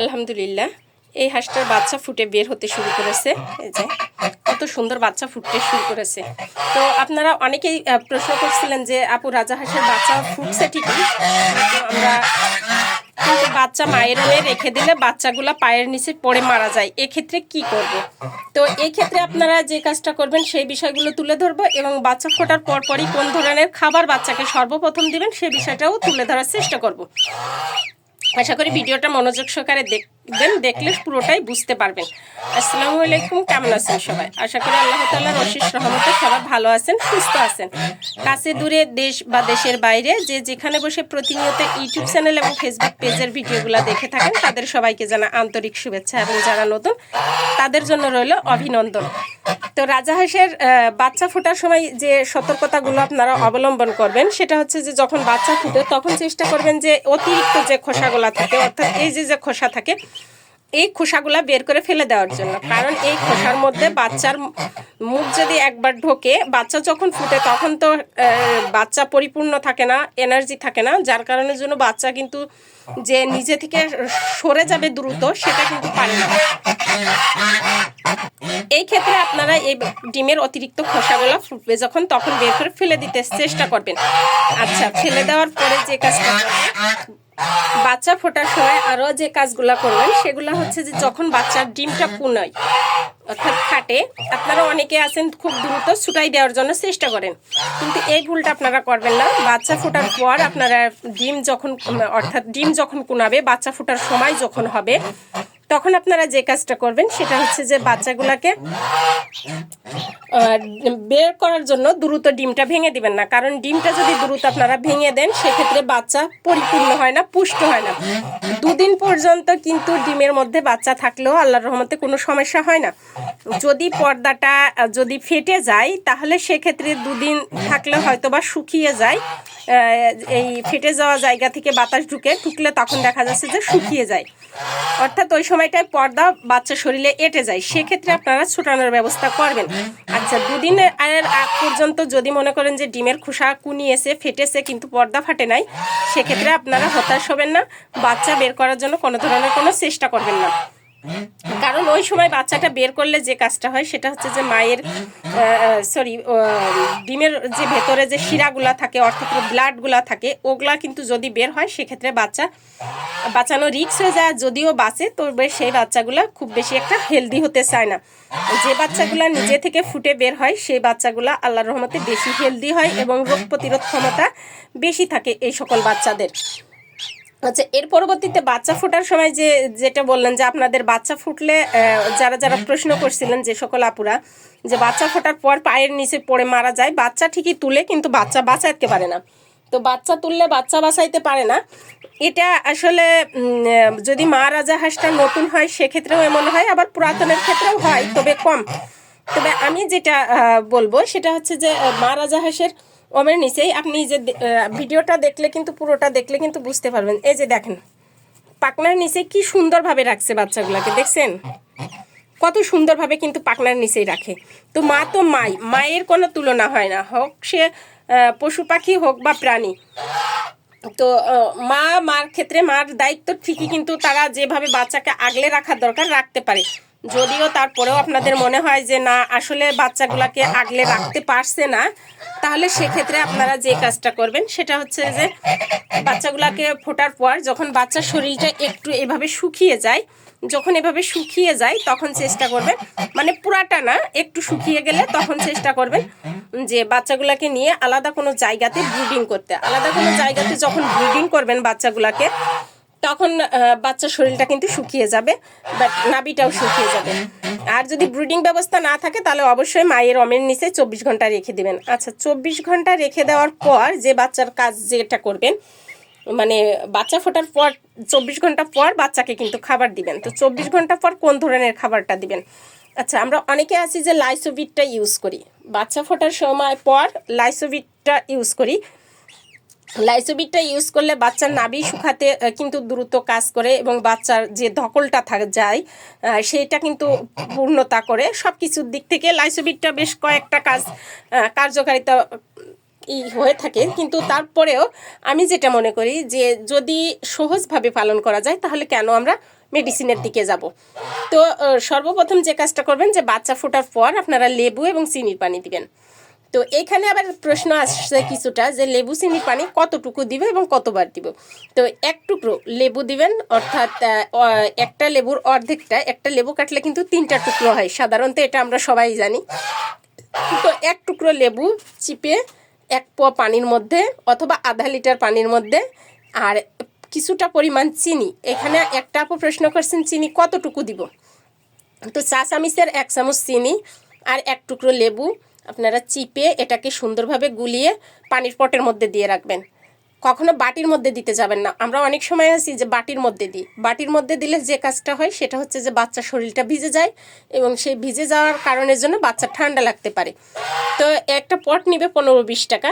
আলহামদুলিল্লাহ, এই হাঁসটার বাচ্চা ফুটে বের হতে শুরু করেছে। এই যে, কত সুন্দর বাচ্চা ফুটতে শুরু করেছে। তো আপনারা অনেকেই প্রশ্ন করছিলেন যে, আপু, রাজা হাঁসের বাচ্চা ফুটছে ঠিকই? আমরা কিন্তু বাচ্চা মায়ের হয়ে রেখে দিলে বাচ্চাগুলো পায়ের নিচে পড়ে মারা যায়। এক্ষেত্রে কি করব? তো এই ক্ষেত্রে আপনারা যে কাজটা করবেন, সেই বিষয়গুলো তুলে ধরবো এবং বাচ্চা ফোটার পরপরই কোন ধরনের খাবার বাচ্চাকে সর্বপ্রথম দিবেন সেই বিষয়টাও তুলে ধরার চেষ্টা করব। আশা করি ভিডিওটা মনোযোগ সহকারে দেখবেন দেখলে পুরোটাই বুঝতে পারবেন। আসসালামু আলাইকুম, কেমন আছেন সবাই? আশা করি আল্লাহ তাল্লাহর অশেষ রহমতে সবাই ভালো আছেন, সুস্থ আছেন। কাছে দূরে দেশ বা দেশের বাইরে যে যেখানে বসে প্রতিনিয়ত ইউটিউব চ্যানেল এবং ফেসবুক পেজের ভিডিওগুলো দেখে থাকেন, তাদের সবাইকে জানা আন্তরিক শুভেচ্ছা এবং যারা নতুন, তাদের জন্য রইল অভিনন্দন। তো রাজাহাঁসের বাচ্চা ফোটার সময় যে সতর্কতাগুলো আপনারা অবলম্বন করবেন, সেটা হচ্ছে যে যখন বাচ্চা ফুটে, তখন চেষ্টা করবেন যে অতিরিক্ত যে খোসাগুলো থাকে, অর্থাৎ এই যে যে খোসা থাকে এই খোসাগুলা বের করে ফেলে দেওয়ার জন্য। কারণ এই খোসার মধ্যে বাচ্চার মুখ যদি একবার ঢোকে, বাচ্চা যখন ফুটে তখন তো বাচ্চা পরিপূর্ণ থাকে না এনার্জি থাকে না। যার কারণের জন্য বাচ্চা কিন্তু যে নিজে থেকে সরে যাবে দ্রুত, সেটা কিন্তু পারে না। এই ক্ষেত্রে আপনারা এই ডিমের অতিরিক্ত খোসাগুলো ফুটবে যখন, তখন বের করে ফেলে দিতে চেষ্টা করবেন। আচ্ছা ফেলে দেওয়ার পরে যে কাজটা বাচ্চা ফোটার সময় আরও যে কাজগুলো করবেন, সেগুলো হচ্ছে যে যখন বাচ্চার ডিমটা কুনায় অর্থাৎ ফাটে, আপনারা অনেকে আছেন খুব দ্রুত ছুটাই দেওয়ার জন্য চেষ্টা করেন। কিন্তু এই ভুলটা আপনারা করবেন না। বাচ্চা ফোটার পর আপনারা ডিম যখন, অর্থাৎ ডিম যখন কুনাবে বাচ্চা ফোটার সময় যখন হবে, তখন আপনারা যে কাজটা করবেন, সেটা হচ্ছে যে বাচ্চাগুলোকে বের করার জন্য দ্রুত ডিমটা ভেঙে দিবেন না। কারণ ডিমটা যদি দ্রুত আপনারা ভেঙে দেন, সেক্ষেত্রে বাচ্চা পরিপূর্ণ হয় না, পুষ্ট হয় না। দুদিন পর্যন্ত কিন্তু ডিমের মধ্যে বাচ্চা থাকলেও আল্লাহর রহমতে কোনো সমস্যা হয় না। যদি পর্দাটা যদি ফেটে যায়, তাহলে সেক্ষেত্রে দুদিন থাকলে হয়তো বা শুকিয়ে যায়। এই ফেটে যাওয়া জায়গা থেকে বাতাস ঢুকে ঢুকলে তখন দেখা যাচ্ছে যে শুকিয়ে যায়। অর্থাৎ ওই সময়টায় পর্দা বাচ্চা শরীরে এঁটে যায়। সেক্ষেত্রে আপনারা ছুটানোর ব্যবস্থা করবেন। আচ্ছা দুদিনের আয়ের আগ পর্যন্ত যদি মনে করেন যে ডিমের খোসা কুনিয়েছে, ফেটেছে, কিন্তু পর্দা ফাটে নাই, সেক্ষেত্রে আপনারা হতাশ হবেন না। বাচ্চা বের করার জন্য কোনো ধরনের কোনো চেষ্টা করবেন না। কারণ ওই সময় বাচ্চাটা বের করলে যে কাজটা হয়, সেটা হচ্ছে যে মায়ের সরি ডিমের যে ভেতরে যে শিরাগুলা থাকে, অর্থাৎ ব্লাডগুলা থাকে, ওগুলা কিন্তু যদি বের হয়, সেক্ষেত্রে বাচ্চা বাঁচানো রিক্স হয়ে যায়। যদিও বাঁচে, তবে সেই বাচ্চাগুলো খুব বেশি একটা হেলদি হতে চায় না। যে বাচ্চাগুলা নিজে থেকে ফুটে বের হয়, সেই বাচ্চাগুলা আল্লাহর রহমতে বেশি হেলদি হয় এবং রোগ প্রতিরোধ ক্ষমতা বেশি থাকে এই সকল বাচ্চাদের। আচ্ছা এর পরবর্তীতে বাচ্চা ফোটার সময় যে, যেটা বললেন যে আপনাদের বাচ্চা ফুটলে যারা যারা প্রশ্ন করছিলেন যে সকল আপুরা, যে বাচ্চা ফোটার পর পায়ের নিচে পড়ে মারা যায়, বাচ্চা ঠিকই তুলে কিন্তু বাচ্চা বাঁচাইতে পারে না। তো বাচ্চা তুললে বাচ্চা বাঁচাইতে পারে না। এটা আসলে যদি মা রাজা হাঁসটা নতুন হয়, সেক্ষেত্রেও এমন হয়, আবার পুরাতনের ক্ষেত্রেও হয়, তবে কম। তবে আমি যেটা বলব, সেটা হচ্ছে যে মা রাজা হাঁসের ওমের নিচেই, আপনি যে ভিডিওটা দেখলে কিন্তু, পুরোটা দেখলে কিন্তু বুঝতে পারবেন। এই যে দেখেন পাকনার নিচে কি সুন্দরভাবে রাখছে বাচ্চাগুলোকে, দেখছেন? কত সুন্দরভাবে কিন্তু পাকনার নিচেই রাখে। তো মা তো মাই, মায়ের কোনো তুলনা হয় না, হোক সে পশু পাখি হোক বা প্রাণী। তো মা মার ক্ষেত্রে মার দায়িত্ব ঠিকই কিন্তু তারা যেভাবে বাচ্চাকে আগলে রাখার দরকার, রাখতে পারে। যদিও তারপরেও আপনাদের মনে হয় যে না, আসলে বাচ্চাগুলোকে আগলে রাখতে পারছে না, তাহলে সেক্ষেত্রে আপনারা যে কাজটা করবেন সেটা হচ্ছে যে বাচ্চাগুলোকে ফোটার পর যখন বাচ্চার শরীরটা একটু এভাবে শুকিয়ে যায়, যখন এভাবে শুকিয়ে যায় তখন চেষ্টা করবেন মানে পুরাটা না, একটু শুকিয়ে গেলে তখন চেষ্টা করবেন যে বাচ্চাগুলোকে নিয়ে আলাদা কোনো জায়গাতে ব্রিডিং করতে। আলাদা কোনো জায়গাতে যখন ব্রিডিং করবেন বাচ্চাগুলোকে তখন বাচ্চার শরীরটা কিন্তু শুকিয়ে যাবে বাট নাবিটাও শুকিয়ে যাবে। আর যদি ব্রিডিং ব্যবস্থা না থাকে, তাহলে অবশ্যই মায়ের অমের নিচে চব্বিশ ঘণ্টা রেখে দেবেন। আচ্ছা চব্বিশ ঘণ্টা রেখে দেওয়ার পর যে বাচ্চার কাজ যেটা করবেন মানে বাচ্চা ফোটার পর, চব্বিশ ঘণ্টা পর বাচ্চাকে কিন্তু খাবার দিবেন। তো চব্বিশ ঘণ্টা পর কোন ধরনের খাবারটা দিবেন? আচ্ছা আমরা অনেকে আছি যে লাইসোভিটটা ইউজ করি। বাচ্চা ফোটার সময় পর লাইসোভিটটা ইউজ করি। লাইসোবিটটা ইউজ করলে বাচ্চার নাভি শুকাতে কিন্তু দ্রুত কাজ করে এবং বাচ্চার যে ধকলটা থাক, যায় সেইটা কিন্তু পূর্ণতা করে। সব কিছুর দিক থেকে লাইসোবিটটা বেশ কয়েকটা কাজ কার্যকারিতা, ই হয়ে থাকে। কিন্তু তারপরেও আমি যেটা মনে করি যে যদি সহজভাবে পালন করা যায়, তাহলে কেন আমরা মেডিসিনের দিকে যাব? তো সর্বপ্রথম যে কাজটা করবেন যে বাচ্চা ফোটার পর আপনারা লেবু এবং চিনির পানি দিবেন। তো এখানে আবার প্রশ্ন আসছে কিছুটা যে লেবু চিনির পানি কতটুকু দিবে এবং কতবার দিব? তো এক টুকরো লেবু দিবেন, অর্থাৎ একটা লেবুর অর্ধেকটা, একটা লেবু কাটলে কিন্তু তিনটা টুকরো হয়। সাধারণত এটা আমরা সবাই জানি। তো এক টুকরো লেবু চিপে এক পোয়া পানির মধ্যে অথবা আধা লিটার পানির মধ্যে আর কিছুটা পরিমাণ চিনি। এখানে একটা আপু প্রশ্ন করছেন, চিনি কতটুকু দিব? তো চা চামিচের এক চামচ চিনি আর এক টুকরো লেবু আপনারা চিপে এটাকে সুন্দরভাবে গুলিয়ে পানির পটের মধ্যে দিয়ে রাখবেন। কখনো বাটির মধ্যে দিতে যাবেন না। আমরা অনেক সময় আছি যে বাটির মধ্যে দিই। বাটির মধ্যে দিলে যে কাজটা হয় সেটা হচ্ছে যে বাচ্চার শরীরটা ভিজে যায় এবং সেই ভিজে যাওয়ার কারণের জন্য বাচ্চা ঠান্ডা লাগতে পারে। তো একটা পট নিবে পনেরো বিশ টাকা।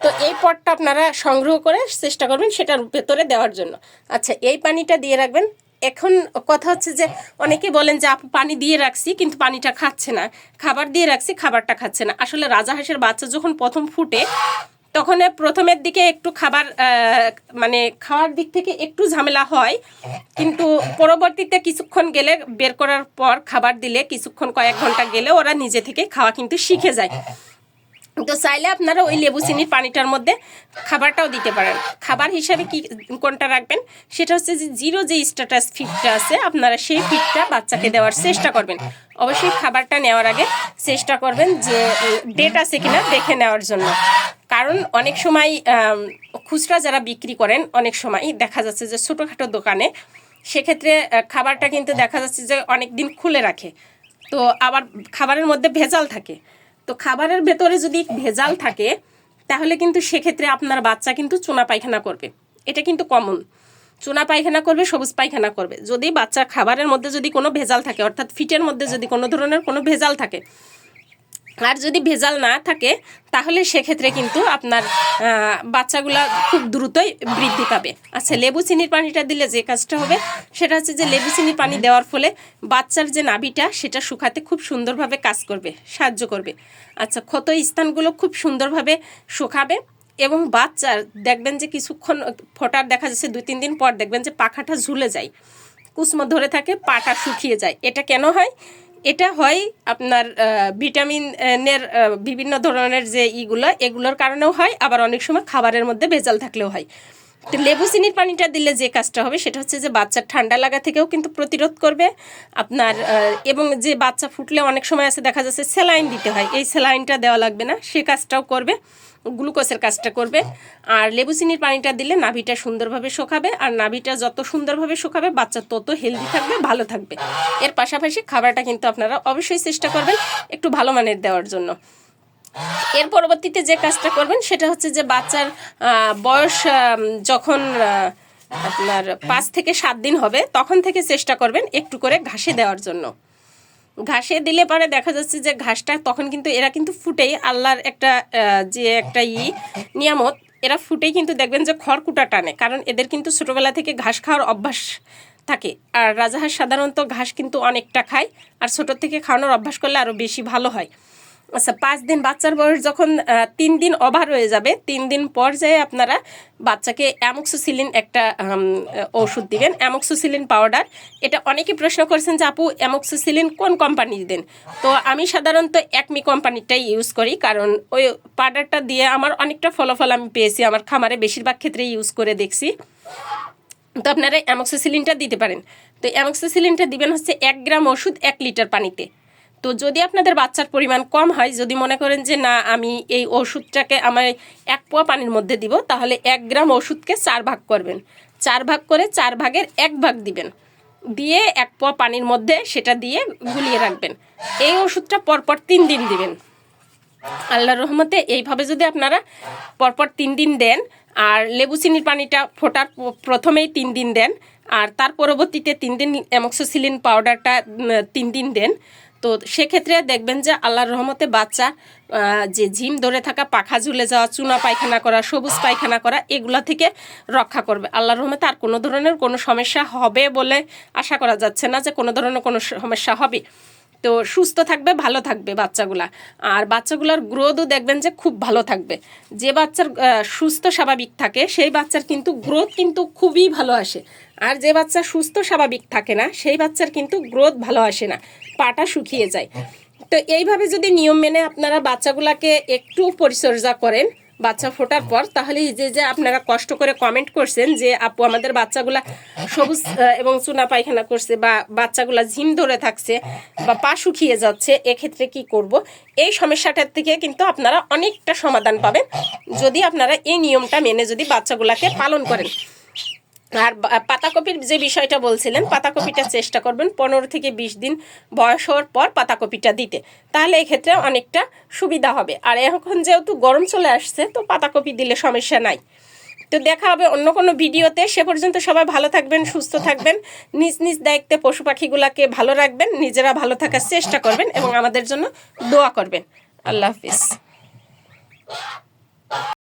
তো এই পটটা আপনারা সংগ্রহ করে চেষ্টা করবেন সেটার ভেতরে দেওয়ার জন্য। আচ্ছা এই পানিটা দিয়ে রাখবেন। এখন কথা হচ্ছে যে অনেকে বলেন যে, আপু, পানি দিয়ে রাখছি, কিন্তু পানিটা খাচ্ছে না। খাবার দিয়ে রাখছি, খাবারটা খাচ্ছে না। আসলে রাজাহাঁসের বাচ্চা যখন প্রথম ফুটে, তখন প্রথমের দিকে একটু খাবার মানে খাওয়ার দিক থেকে একটু ঝামেলা হয়। কিন্তু পরবর্তীতে কিছুক্ষণ গেলে, বের করার পর খাবার দিলে, কিছুক্ষণ কয়েক ঘণ্টা গেলে ওরা নিজে থেকে খাওয়া কিন্তু শিখে যায়। তো চাইলে আপনারা ওই লেবু চিনির পানিটার মধ্যে খাবারটাও দিতে পারেন। খাবার হিসাবে কি, কোনটা রাখবেন? সেটা হচ্ছে যে জিরো যে স্ট্যাটাস ফিডটা আছে, আপনারা সেই ফিডটা বাচ্চাকে দেওয়ার চেষ্টা করবেন। অবশ্যই খাবারটা নেওয়ার আগে চেষ্টা করবেন যে ডেট আছে কিনা দেখে নেওয়ার জন্য। কারণ অনেক সময় খুচরা যারা বিক্রি করেন, অনেক সময় দেখা যাচ্ছে যে ছোটোখাটো দোকানে সেক্ষেত্রে খাবারটা কিন্তু দেখা যাচ্ছে যে অনেক দিন খুলে রাখে। তো আবার খাবারের মধ্যে ভেজাল থাকে। তো খাবারের ভেতরে যদি ভেজাল থাকে, তাহলে কিন্তু সেক্ষেত্রে আপনার বাচ্চা কিন্তু চুনা পায়খানা করবে। এটা কিন্তু কমন চুনা পায়খানা করবে, সবুজ পায়খানা করবে। যদি বাচ্চার খাবারের মধ্যে যদি কোনো ভেজাল থাকে, অর্থাৎ ফিটের মধ্যে যদি কোনো ধরনের কোনো ভেজাল থাকে আর যদি ভেজাল না থাকে, তাহলে সেক্ষেত্রে কিন্তু আপনার বাচ্চাগুলা খুব দ্রুতই বৃদ্ধি পাবে। আচ্ছা লেবু চিনির পানিটা দিলে যে কাজটা হবে, সেটা হচ্ছে যে লেবু চিনির পানি দেওয়ার ফলে বাচ্চার যে নাভিটা, সেটা শুকাতে খুব সুন্দরভাবে কাজ করবে, সাহায্য করবে। আচ্ছা ক্ষত স্থানগুলো খুব সুন্দরভাবে শুকাবে এবং বাচ্চার, দেখবেন যে কিছুক্ষণ ফোটার দেখা যাচ্ছে, দুই, তিন দিন পর দেখবেন যে পাখাটা ঝুলে যায়। কুসমো ধরে থাকে, পাটা শুকিয়ে যায়। এটা কেন হয়? এটা হয় আপনার আহ, ভিটামিন এর আহ, বিভিন্ন ধরনের যে ইগুলো এগুলোর কারণেও হয়। আবার অনেক সময় খাবারের মধ্যে ভেজাল থাকলেও হয়। লেবু চিনির পানিটা দিলে যে কাজটা হবে সেটা হচ্ছে যে বাচ্চার ঠান্ডা লাগা থেকেও কিন্তু প্রতিরোধ করবে। আপনার এবং যে বাচ্চা ফুটলে অনেক সময় আছে দেখা যাচ্ছে স্যালাইন দিতে হয়, এই স্যালাইনটা দেওয়া লাগবে না, সে কাজটাও করবে, গ্লুকোজের কাজটা করবে। আর লেবু চিনির পানিটা দিলে নাভিটা সুন্দরভাবে শুকাবে, আর নাভিটা যত সুন্দরভাবে শুকাবে, বাচ্চা তত হেলদি থাকবে, ভালো থাকবে। এর পাশাপাশি খাবারটা কিন্তু আপনারা অবশ্যই চেষ্টা করবেন একটু ভালো মানের দেওয়ার জন্য। এর পরবর্তীতে যে কাজটা করবেন সেটা হচ্ছে যে বাচ্চার বয়স যখন আপনার পাঁচ থেকে সাত দিন হবে, তখন থেকে চেষ্টা করবেন একটু করে ঘাসে দেওয়ার জন্য। ঘাসে দিলে পরে দেখা যাচ্ছে যে ঘাসটা তখন কিন্তু, এরা কিন্তু ফুটেই আল্লাহর একটা যে একটা ই, নিয়ামত, এরা ফুটেই কিন্তু দেখবেন যে খড়কুটা টানে, কারণ এদের কিন্তু ছোটোবেলা থেকে ঘাস খাওয়ার অভ্যাস থাকে। আর রাজাহাঁস সাধারণত ঘাস কিন্তু অনেকটা খায়, আর ছোটোর থেকে খাওয়ানোর অভ্যাস করলে আরও বেশি ভালো হয়। আচ্ছা পাঁচ দিন বাচ্চার বয়স যখন তিন দিন ওভার হয়ে যাবে, তিন দিন পর যেয়ে আপনারা বাচ্চাকে অ্যামক্সোসিলিন একটা ওষুধ দিবেন। অ্যামক্সোসিলিন পাউডার এটা অনেকে প্রশ্ন করছেন যে, আপু অ্যামক্সোসিলিন কোন কোম্পানি দেন? তো আমি সাধারণত একমি কোম্পানিটাই ইউজ করি, কারণ ওই পাউডারটা দিয়ে আমার অনেকটা ফলাফল আমি পেয়েছি, আমার খামারে বেশিরভাগ ক্ষেত্রে ইউজ করে দেখছি। তো আপনারা অ্যামক্সিসিলিনটা দিতে পারেন। তো অ্যামক্সিসিলিনটা দিবেন হচ্ছে এক গ্রাম ওষুধ এক লিটার পানিতে। তো যদি আপনাদের বাচ্চার পরিমাণ কম হয়, যদি মনে করেন যে না, আমি এই ওষুধটাকে আমার এক পোয়া পানির মধ্যে দিব, তাহলে এক গ্রাম ওষুধকে চার ভাগ করবেন। চার ভাগ করে চার ভাগের এক ভাগ দিবেন। দিয়ে এক পোয়া পানির মধ্যে সেটা দিয়ে গুলিয়ে রাখবেন। এই ওষুধটা পরপর তিন দিন দিবেন। আল্লাহর রহমতে এইভাবে যদি আপনারা পরপর তিন দিন দেন, আর লেবু চিনির পানিটা ফোটার প্রথমেই তিন দিন দেন, আর তার পরবর্তীতে তিন দিন অ্যামক্সোসিলিন পাউডারটা তিন দিন দেন তো সেক্ষেত্রে দেখবেন যে আল্লাহর রহমতে বাচ্চা যে ঝিম ধরে থাকা, পাখা ঝুলে যাওয়া, চুনা পায়খানা করা, সবুজ পায়খানা করা, এগুলা থেকে রক্ষা করবে। আল্লাহর রহমতে আর কোনো ধরনের কোনো সমস্যা হবে বলে আশা করা যাচ্ছে না যে কোনো ধরনের কোনো সমস্যা হবে। তো সুস্থ থাকবে, ভালো থাকবে বাচ্চাগুলা। আর বাচ্চাগুলোর গ্রোথও দেখবেন যে খুব ভালো থাকবে। যে বাচ্চার সুস্থ স্বাভাবিক থাকে, সেই বাচ্চার কিন্তু গ্রোথ কিন্তু খুবই ভালো আসে। আর যে বাচ্চা সুস্থ স্বাভাবিক থাকে না, সেই বাচ্চার কিন্তু গ্রোথ ভালো আসে না। পাটা শুকিয়ে যায়। তো এইভাবে যদি নিয়ম মেনে আপনারা বাচ্চাগুলাকে একটু পরিচর্যা করেন বাচ্চা ফোটার পর তাহলে যে যে আপনারা কষ্ট করে কমেন্ট করছেন যে, আপু, আমাদের বাচ্চাগুলা সবুজ এবং চুনা পায়খানা করছে বা বাচ্চাগুলা ঝিম ধরে থাকছে বা পা শুকিয়ে যাচ্ছে, এক্ষেত্রে কি করব? এই সমস্যাটার থেকে কিন্তু আপনারা অনেকটা সমাধান পাবেন যদি আপনারা এই নিয়মটা মেনে যদি বাচ্চাগুলাকে পালন করেন। আর পাতাকপির যে বিষয়টা বলছিলেন, পাতাকপিটা চেষ্টা করবেন, পনেরো থেকে বিশ দিন বয়স হওয়ার পর পাতাকপিটা দিতে। তাহলে এক্ষেত্রে অনেকটা সুবিধা হবে। আর এখন যেহেতু গরম চলে আসছে, তো পাতাকপি দিলে সমস্যা নাই। তো দেখা হবে অন্য কোনো ভিডিওতে। সে পর্যন্ত সবাই ভালো থাকবেন, সুস্থ থাকবেন। নিজ নিজ দায়িত্বে পশু পাখিগুলাকে ভালো রাখবেন, নিজেরা ভালো থাকার চেষ্টা করবেন এবং আমাদের জন্য দোয়া করবেন। আল্লাহ হাফিজ।